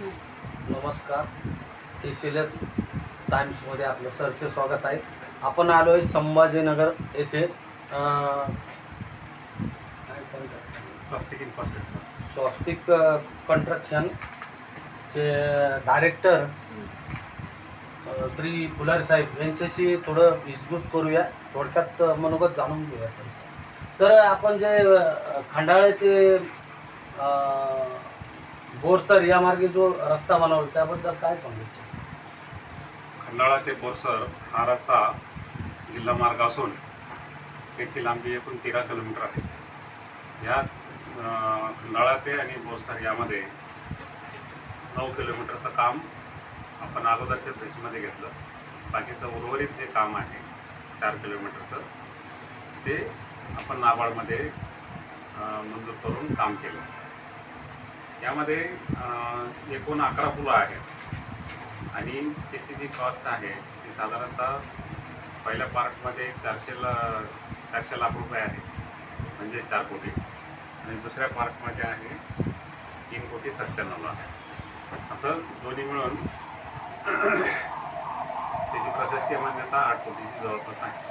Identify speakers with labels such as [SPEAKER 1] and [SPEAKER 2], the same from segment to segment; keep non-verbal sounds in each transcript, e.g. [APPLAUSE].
[SPEAKER 1] नमस्कार. एस टाइम्समध्ये आपलं सरचे स्वागत आहे. आपण आलो आहे संभाजीनगर येथे?
[SPEAKER 2] स्वस्तिक इन्फ्रास्ट्रक्चर
[SPEAKER 1] स्वस्तिक कन्स्ट्रक्शनचे डायरेक्टर श्री फुलारी साहेब यांच्याशी थोडं विस्तृत करूया. थोडक्यात मनोगत जाणून घेऊया त्यांचं. सर आपण जे अ, खंडाळे ते अ, बोरसर या मार्गे जो रस्ता बनवला त्याबद्दल काय सांगू
[SPEAKER 2] खंडाळा ते बोरसर हा रस्ता जिल्हा मार्ग असून त्याची लांबी एकूण तेरा किलोमीटर आहे. यात खंडाळा ते आणि बोरसर यामध्ये नऊ किलोमीटरचं काम आपण अगोदरच्या फेसमध्ये घेतलं. बाकीचं उर्वरित जे काम आहे चार किलोमीटरचं ते आपण नाबार्डमध्ये मंजूर करून काम केलं. यामध्ये एकूण अकरा फुलं आहेत. आणि त्याची जी कॉस्ट आहे ती साधारणतः पहिल्या पार्टमध्ये चारशेला चारशे लाख रुपये आहे. म्हणजे चार कोटी. आणि दुसऱ्या पार्टमध्ये आहे तीन कोटी सत्त्याण्णव लाख. असं दोन्ही मिळून [CLEARS THROAT] त्याची प्रशासकीय मान्यता आठ कोटीची जवळपास आहे.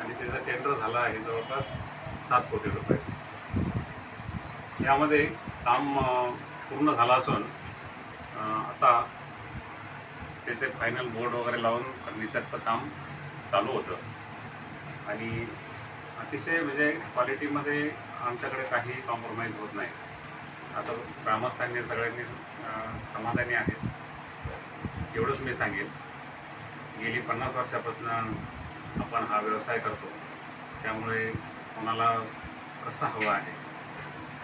[SPEAKER 2] आणि त्याचं टेंडर झालं आहे जवळपास सात कोटी रुपये यामध्ये काम पूर्ण झालं असून आता त्याचे फायनल बोर्ड वगैरे लावून फर्निचरचं काम चालू होतं. आणि अतिशय म्हणजे क्वालिटीमध्ये आमच्याकडे काही कॉम्प्रोमाइज होत नाही. आता ग्रामस्थांनी सगळ्यांनी समाधानी आहेत. एवढंच मी सांगेन. गेली पन्नास वर्षापासून आपण हा व्यवसाय करतो. त्यामुळे कोणाला कसं हवं आहे?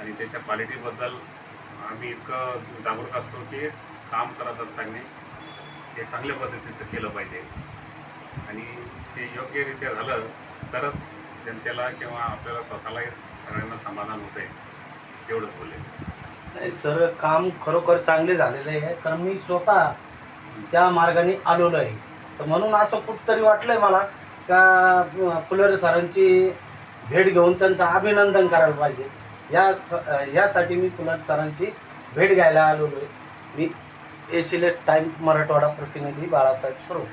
[SPEAKER 2] आणि त्याच्या क्वालिटीबद्दल आम्ही इतकं जागरूक असतो की काम करत असताना ते चांगल्या पद्धतीचं केलं पाहिजे. आणि ते योग्यरित्या झालं तरच जनतेला किंवा आपल्याला स्वतःलाही सगळ्यांना समाधान होतं आहे तेवढंच बोलेल
[SPEAKER 1] नाही सर काम खरोखर चांगले झालेलं आहे कारण मी स्वतः त्या मार्गाने आलेलो आहे. तर म्हणून असं कुठतरी वाटलंय मला का पुलर सरांची भेट घेऊन त्यांचं अभिनंदन करायला पाहिजे. या स- यासाठी मी फुलारी सरांची भेट घ्यायला आलेलो आहे. मी एसिलेट टाइम मराठवाडा प्रतिनिधी बाळासाहेब सरोवर